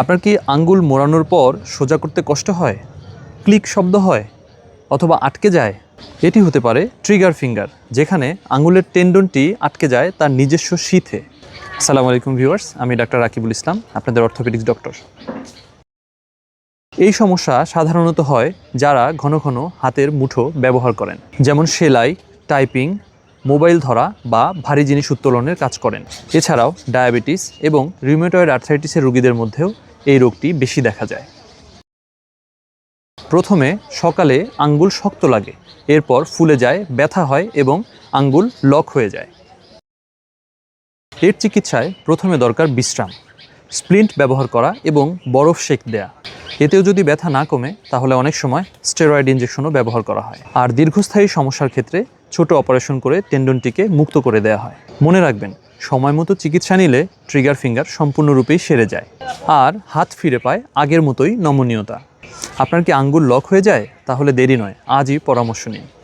আপনার কি আঙ্গুল মোড়ানোর পর সোজা করতে কষ্ট হয়? ক্লিক শব্দ হয় অথবা আটকে যায়? এটি হতে পারে ট্রিগার ফিঙ্গার, যেখানে আঙ্গুলের টেন্ডনটি আটকে যায় তার নিজস্ব শীথে আসসালামু আলাইকুম ভিউয়ার্স, আমি ডাক্তার রাকিবুল ইসলাম, আপনাদের অর্থোপেডিক্স ডক্টর। এই সমস্যা সাধারণত হয় যারা ঘন ঘন হাতের মুঠো ব্যবহার করেন, যেমন সেলাই, টাইপিং মোবাইল ধরা বা ভারী জিনিস উত্তোলনের কাজ করেন। এছাড়াও ডায়াবেটিস এবং রিউমেটয়েড আর্থাইটিসের রোগীদের মধ্যেও এই রোগটি বেশি দেখা যায়। প্রথমে সকালে আঙ্গুল শক্ত লাগে, এরপর ফুলে যায়, ব্যথা হয় এবং আঙ্গুল লক হয়ে যায়। এর চিকিৎসায় প্রথমে দরকার বিশ্রাম, স্প্লিন্ট ব্যবহার করা এবং বরফ শেক দেয়া। এতেও যদি ব্যথা না কমে, তাহলে অনেক সময় স্টেরয়েড ইঞ্জেকশনও ব্যবহার করা হয়। আর দীর্ঘস্থায়ী সমস্যার ক্ষেত্রে ছোট অপারেশন করে টেন্ডনটিকে মুক্ত করে দেওয়া হয়। মনে রাখবেন, সময় মতো চিকিৎসা নিলে ট্রিগার ফিঙ্গার সম্পূর্ণরূপেই সেরে যায়। আর হাত ফিরে পায় আগের মতোই নমনীয়তা। আপনার কি আঙ্গুল লক হয়ে যায়? তাহলে দেরি নয়, আজই পরামর্শ নিন।